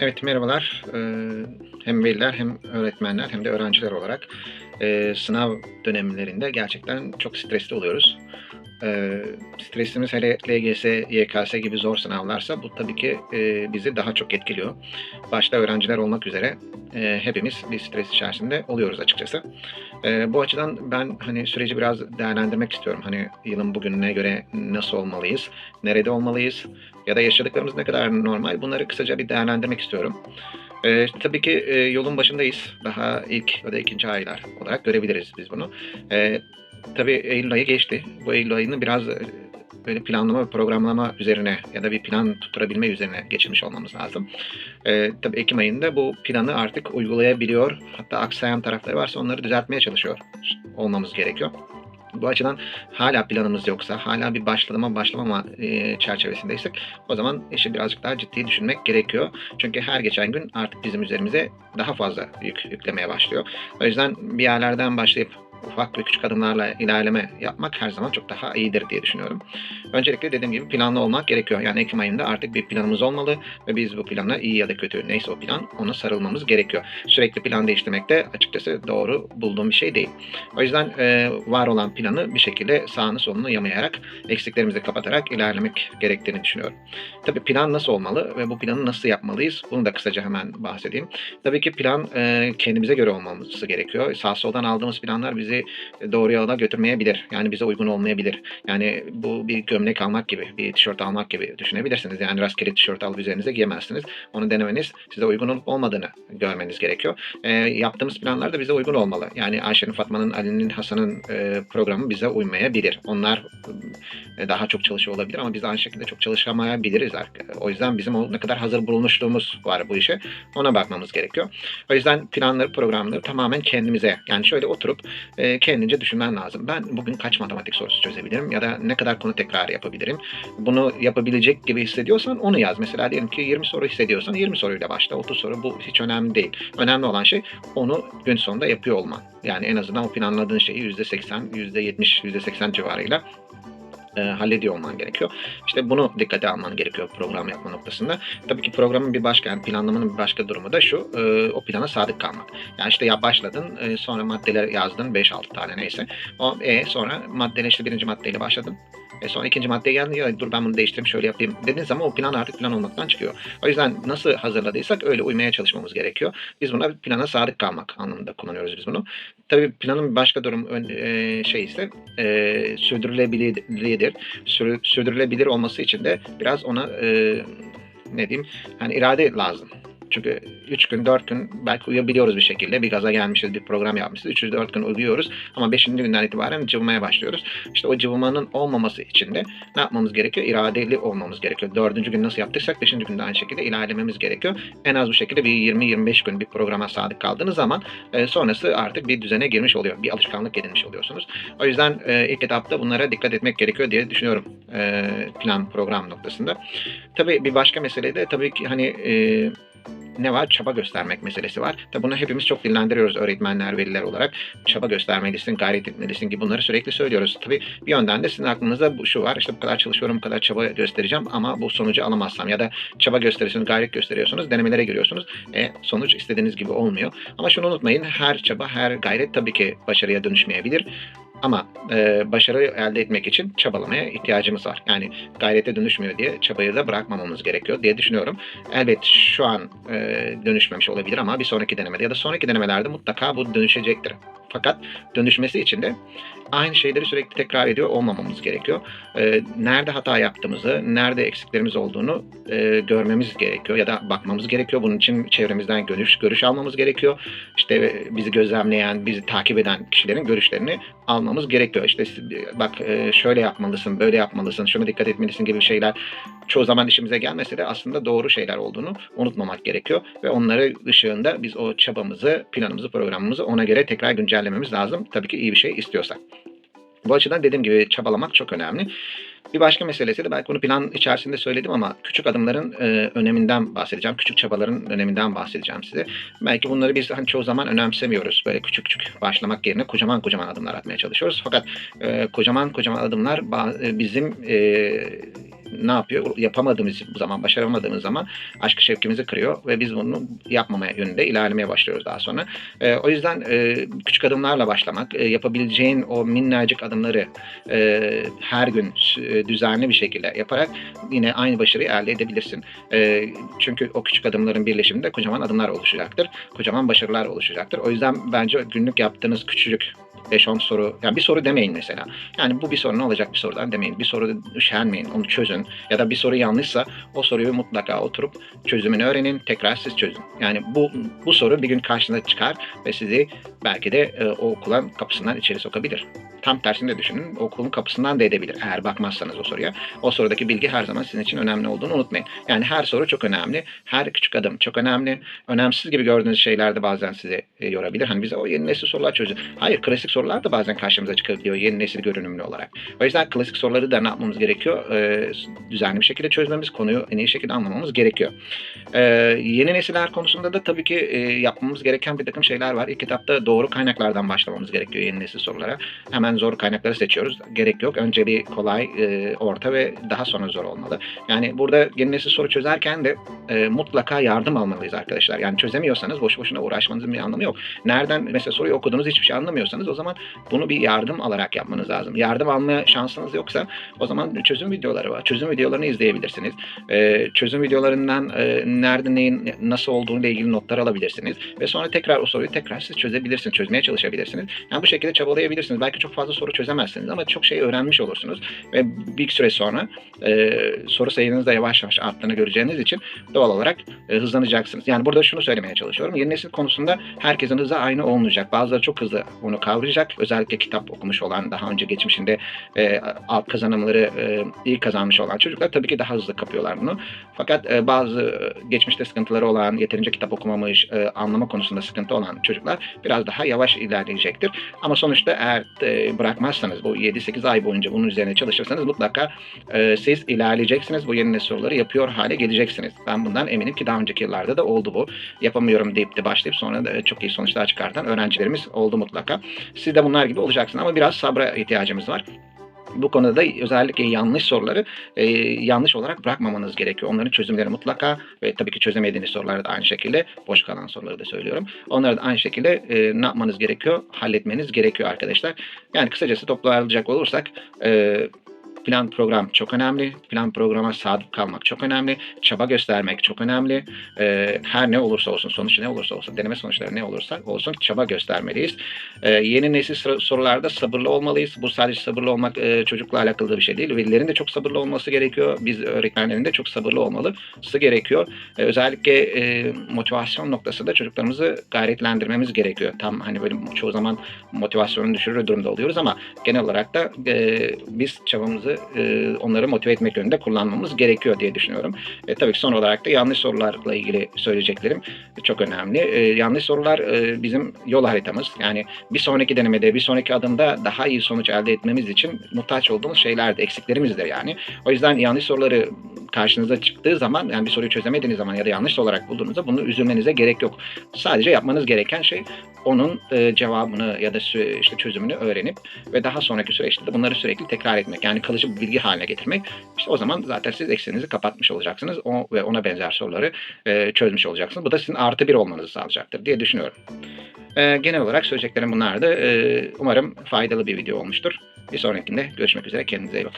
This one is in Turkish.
Evet merhabalar. Ee, hem veliler hem öğretmenler hem de öğrenciler olarak e, sınav dönemlerinde gerçekten çok stresli oluyoruz. Ee, stresimiz hele LGS, YKS gibi zor sınavlarsa bu tabii ki e, bizi daha çok etkiliyor. Başta öğrenciler olmak üzere e, hepimiz bir stres içerisinde oluyoruz açıkçası. E, bu açıdan ben hani süreci biraz değerlendirmek istiyorum. Hani yılın bugününe göre nasıl olmalıyız, nerede olmalıyız ya da yaşadıklarımız ne kadar normal bunları kısaca bir değerlendirmek istiyorum. E, tabii ki e, yolun başındayız. Daha ilk ya da ikinci aylar olarak görebiliriz biz bunu. E, tabii Eylül ayı geçti. Bu Eylül ayını biraz e, böyle planlama ve programlama üzerine ya da bir plan tutturabilme üzerine geçirmiş olmamız lazım. Ee, tabii Ekim ayında bu planı artık uygulayabiliyor. Hatta aksayan tarafları varsa onları düzeltmeye çalışıyor olmamız gerekiyor. Bu açıdan hala planımız yoksa, hala bir başlama başlamama e, çerçevesindeysek o zaman işi birazcık daha ciddi düşünmek gerekiyor. Çünkü her geçen gün artık bizim üzerimize daha fazla yük yüklemeye başlıyor. O yüzden bir yerlerden başlayıp ufak ve küçük adımlarla ilerleme yapmak her zaman çok daha iyidir diye düşünüyorum. Öncelikle dediğim gibi planlı olmak gerekiyor. Yani Ekim ayında artık bir planımız olmalı ve biz bu plana iyi ya da kötü neyse o plan ona sarılmamız gerekiyor. Sürekli plan değiştirmek de açıkçası doğru bulduğum bir şey değil. O yüzden e, var olan planı bir şekilde sağını solunu yamayarak eksiklerimizi kapatarak ilerlemek gerektiğini düşünüyorum. Tabii plan nasıl olmalı ve bu planı nasıl yapmalıyız? Bunu da kısaca hemen bahsedeyim. Tabii ki plan e, kendimize göre olması gerekiyor. Sağ soldan aldığımız planlar bizi doğru yola götürmeyebilir. Yani bize uygun olmayabilir. Yani bu bir gömlek almak gibi, bir tişört almak gibi düşünebilirsiniz. Yani rastgele tişört alıp üzerinize giyemezsiniz. Onu denemeniz size uygun olup olmadığını görmeniz gerekiyor. E, yaptığımız planlar da bize uygun olmalı. Yani Ayşe'nin, Fatma'nın, Ali'nin, Hasan'ın e, programı bize uymayabilir. Onlar e, daha çok çalışıyor olabilir ama biz aynı şekilde çok çalışamayabiliriz. O yüzden bizim ne kadar hazır bulunuşluğumuz var bu işe. Ona bakmamız gerekiyor. O yüzden planları, programları tamamen kendimize yani şöyle oturup e, kendince düşünmen lazım. Ben bugün kaç matematik sorusu çözebilirim ya da ne kadar konu tekrar yapabilirim? Bunu yapabilecek gibi hissediyorsan onu yaz. Mesela diyelim ki 20 soru hissediyorsan 20 soruyla başla. 30 soru bu hiç önemli değil. Önemli olan şey onu gün sonunda yapıyor olman. Yani en azından o planladığın şeyi %80, %70, %80 civarıyla e, hallediyor olman gerekiyor. İşte bunu dikkate alman gerekiyor program yapma noktasında. Tabii ki programın bir başka, yani planlamanın bir başka durumu da şu, e, o plana sadık kalmak. Yani işte ya başladın, e, sonra maddeler yazdın, 5-6 tane neyse. O, e, sonra maddeyle işte birinci maddeyle başladın. E sonra ikinci maddeye geldi ya dur ben bunu değiştireyim şöyle yapayım dediğiniz zaman o plan artık plan olmaktan çıkıyor. O yüzden nasıl hazırladıysak öyle uymaya çalışmamız gerekiyor. Biz buna plana sadık kalmak anlamında kullanıyoruz biz bunu. Tabii planın başka durum e, şey ise e, sürdürülebilirliğidir. Sür, sürdürülebilir olması için de biraz ona e, ne diyeyim hani irade lazım. Çünkü 3 gün 4 gün belki uyuyabiliyoruz bir şekilde. Bir gaza gelmişiz bir program yapmışız. 3-4 gün uyuyoruz ama 5. günden itibaren cıvımaya başlıyoruz. İşte o cıvımanın olmaması için de ne yapmamız gerekiyor? İradeli olmamız gerekiyor. 4. gün nasıl yaptıysak 5. günde aynı şekilde ilerlememiz gerekiyor. En az bu şekilde bir 20-25 gün bir programa sadık kaldığınız zaman e, sonrası artık bir düzene girmiş oluyor. Bir alışkanlık edinmiş oluyorsunuz. O yüzden e, ilk etapta bunlara dikkat etmek gerekiyor diye düşünüyorum e, plan program noktasında. Tabii bir başka mesele de tabii ki hani e, ne var? Çaba göstermek meselesi var. Tabi bunu hepimiz çok dillendiriyoruz öğretmenler, veliler olarak. Çaba göstermelisin, gayret etmelisin gibi bunları sürekli söylüyoruz. Tabi bir yönden de sizin aklınızda bu şu var. İşte bu kadar çalışıyorum, bu kadar çaba göstereceğim ama bu sonucu alamazsam ya da çaba gösteriyorsunuz, gayret gösteriyorsunuz, denemelere giriyorsunuz. E, sonuç istediğiniz gibi olmuyor. Ama şunu unutmayın, her çaba, her gayret tabii ki başarıya dönüşmeyebilir. Ama e, başarı elde etmek için çabalamaya ihtiyacımız var. Yani gayrete dönüşmüyor diye çabayı da bırakmamamız gerekiyor diye düşünüyorum. Elbet şu an e, dönüşmemiş olabilir ama bir sonraki denemede ya da sonraki denemelerde mutlaka bu dönüşecektir. Fakat dönüşmesi için de aynı şeyleri sürekli tekrar ediyor olmamamız gerekiyor. E, nerede hata yaptığımızı, nerede eksiklerimiz olduğunu e, görmemiz gerekiyor ya da bakmamız gerekiyor. Bunun için çevremizden görüş, görüş almamız gerekiyor. İşte bizi gözlemleyen, bizi takip eden kişilerin görüşlerini almamız gerekiyor. İşte bak e, şöyle yapmalısın, böyle yapmalısın, şuna dikkat etmelisin gibi şeyler çoğu zaman işimize gelmese de aslında doğru şeyler olduğunu unutmamak gerekiyor. Ve onları ışığında biz o çabamızı, planımızı, programımızı ona göre tekrar güncellememiz lazım. Tabii ki iyi bir şey istiyorsak. Bu açıdan dediğim gibi çabalamak çok önemli. Bir başka meselesi de belki bunu plan içerisinde söyledim ama küçük adımların e, öneminden bahsedeceğim. Küçük çabaların öneminden bahsedeceğim size. Belki bunları biz hani çoğu zaman önemsemiyoruz. Böyle küçük küçük başlamak yerine kocaman kocaman adımlar atmaya çalışıyoruz. Fakat e, kocaman kocaman adımlar bizim e, ne yapıyor? Yapamadığımız zaman, başaramadığımız zaman aşk şevkimizi kırıyor ve biz bunu yapmamaya yönünde ilerlemeye başlıyoruz daha sonra. E, o yüzden e, küçük adımlarla başlamak, e, yapabileceğin o minnacık adımları e, her gün e, düzenli bir şekilde yaparak yine aynı başarıyı elde edebilirsin. E, çünkü o küçük adımların birleşiminde kocaman adımlar oluşacaktır. Kocaman başarılar oluşacaktır. O yüzden bence günlük yaptığınız küçücük 5-10 soru, yani bir soru demeyin mesela. Yani bu bir soru ne olacak bir sorudan demeyin. Bir soru üşenmeyin, onu çözün. Ya da bir soru yanlışsa o soruyu mutlaka oturup çözümünü öğrenin, tekrar siz çözün. Yani bu bu soru bir gün karşınıza çıkar ve sizi belki de e, o okulun kapısından içeri sokabilir. Tam tersini de düşünün. Okulun kapısından da edebilir eğer bakmazsanız o soruya. O sorudaki bilgi her zaman sizin için önemli olduğunu unutmayın. Yani her soru çok önemli. Her küçük adım çok önemli. Önemsiz gibi gördüğünüz şeyler de bazen sizi e, yorabilir. Hani bize o yeni nesil sorular çözüyor. Hayır klasik sorular da bazen karşımıza çıkabiliyor yeni nesil görünümlü olarak. O yüzden klasik soruları da ne yapmamız gerekiyor? Ee, düzenli bir şekilde çözmemiz, konuyu en iyi şekilde anlamamız gerekiyor. Ee, yeni nesiller konusunda da tabii ki e, yapmamız gereken bir takım şeyler var. İlk etapta doğru kaynaklardan başlamamız gerekiyor yeni nesil sorulara. Hemen zor kaynakları seçiyoruz. Gerek yok. Önce bir kolay, e, orta ve daha sonra zor olmalı. Yani burada nesil soru çözerken de e, mutlaka yardım almalıyız arkadaşlar. Yani çözemiyorsanız boş boşuna uğraşmanızın bir anlamı yok. Nereden mesela soruyu okudunuz hiçbir şey anlamıyorsanız o zaman bunu bir yardım alarak yapmanız lazım. Yardım alma şansınız yoksa o zaman çözüm videoları var. Çözüm videolarını izleyebilirsiniz. Ee, çözüm videolarından e, nerede neyin nasıl olduğunu ilgili notlar alabilirsiniz. Ve sonra tekrar o soruyu tekrar siz çözebilirsiniz. Çözmeye çalışabilirsiniz. Yani bu şekilde çabalayabilirsiniz. Belki çok fazla soru çözemezsiniz ama çok şey öğrenmiş olursunuz. Ve bir süre sonra e, soru sayınız da yavaş yavaş arttığını göreceğiniz için doğal olarak e, hızlanacaksınız. Yani burada şunu söylemeye çalışıyorum. Yeni nesil konusunda herkesin hızı aynı olmayacak. Bazıları çok hızlı bunu kavrayacak. Özellikle kitap okumuş olan, daha önce geçmişinde e, alt kazanımları e, iyi kazanmış olan çocuklar tabii ki daha hızlı kapıyorlar bunu. Fakat e, bazı e, geçmişte sıkıntıları olan, yeterince kitap okumamış, e, anlama konusunda sıkıntı olan çocuklar biraz daha yavaş ilerleyecektir. Ama sonuçta eğer e, bırakmazsanız bu 7-8 ay boyunca bunun üzerine çalışırsanız mutlaka e, siz ilerleyeceksiniz. Bu yeni nesil soruları yapıyor hale geleceksiniz. Ben bundan eminim ki daha önceki yıllarda da oldu bu. Yapamıyorum deyip de başlayıp sonra da çok iyi sonuçlar çıkartan öğrencilerimiz oldu mutlaka. Siz de bunlar gibi olacaksınız ama biraz sabra ihtiyacımız var. Bu konuda da özellikle yanlış soruları e, yanlış olarak bırakmamanız gerekiyor. Onların çözümleri mutlaka ve tabii ki çözemediğiniz soruları da aynı şekilde boş kalan soruları da söylüyorum. Onları da aynı şekilde e, ne yapmanız gerekiyor? Halletmeniz gerekiyor arkadaşlar. Yani kısacası toparlayacak olursak e, Plan program çok önemli. Plan programa sadık kalmak çok önemli. Çaba göstermek çok önemli. Ee, her ne olursa olsun, sonuç ne olursa olsun, deneme sonuçları ne olursa olsun çaba göstermeliyiz. Ee, yeni nesil sor- sorularda sabırlı olmalıyız. Bu sadece sabırlı olmak e, çocukla alakalı bir şey değil. Velilerin de çok sabırlı olması gerekiyor. Biz öğretmenlerin de çok sabırlı olması gerekiyor. Ee, özellikle e, motivasyon noktasında çocuklarımızı gayretlendirmemiz gerekiyor. Tam hani böyle çoğu zaman motivasyonunu düşürür durumda oluyoruz ama genel olarak da e, biz çabamızı e, onları motive etmek yönünde kullanmamız gerekiyor diye düşünüyorum. E, tabii ki son olarak da yanlış sorularla ilgili söyleyeceklerim çok önemli. E, yanlış sorular e, bizim yol haritamız. Yani bir sonraki denemede, bir sonraki adımda daha iyi sonuç elde etmemiz için muhtaç olduğumuz şeylerdir, eksiklerimizdir yani. O yüzden yanlış soruları karşınıza çıktığı zaman, yani bir soruyu çözemediğiniz zaman ya da yanlış olarak bulduğunuzda bunu üzülmenize gerek yok. Sadece yapmanız gereken şey onun e, cevabını ya da işte çözümünü öğrenip ve daha sonraki süreçte de bunları sürekli tekrar etmek. Yani kalıcı bir bilgi haline getirmek. İşte o zaman zaten siz eksiğinizi kapatmış olacaksınız. O ve ona benzer soruları e, çözmüş olacaksınız. Bu da sizin artı bir olmanızı sağlayacaktır diye düşünüyorum. E, genel olarak söyleyeceklerim bunlardı. E, umarım faydalı bir video olmuştur. Bir sonrakinde görüşmek üzere. Kendinize iyi bakın.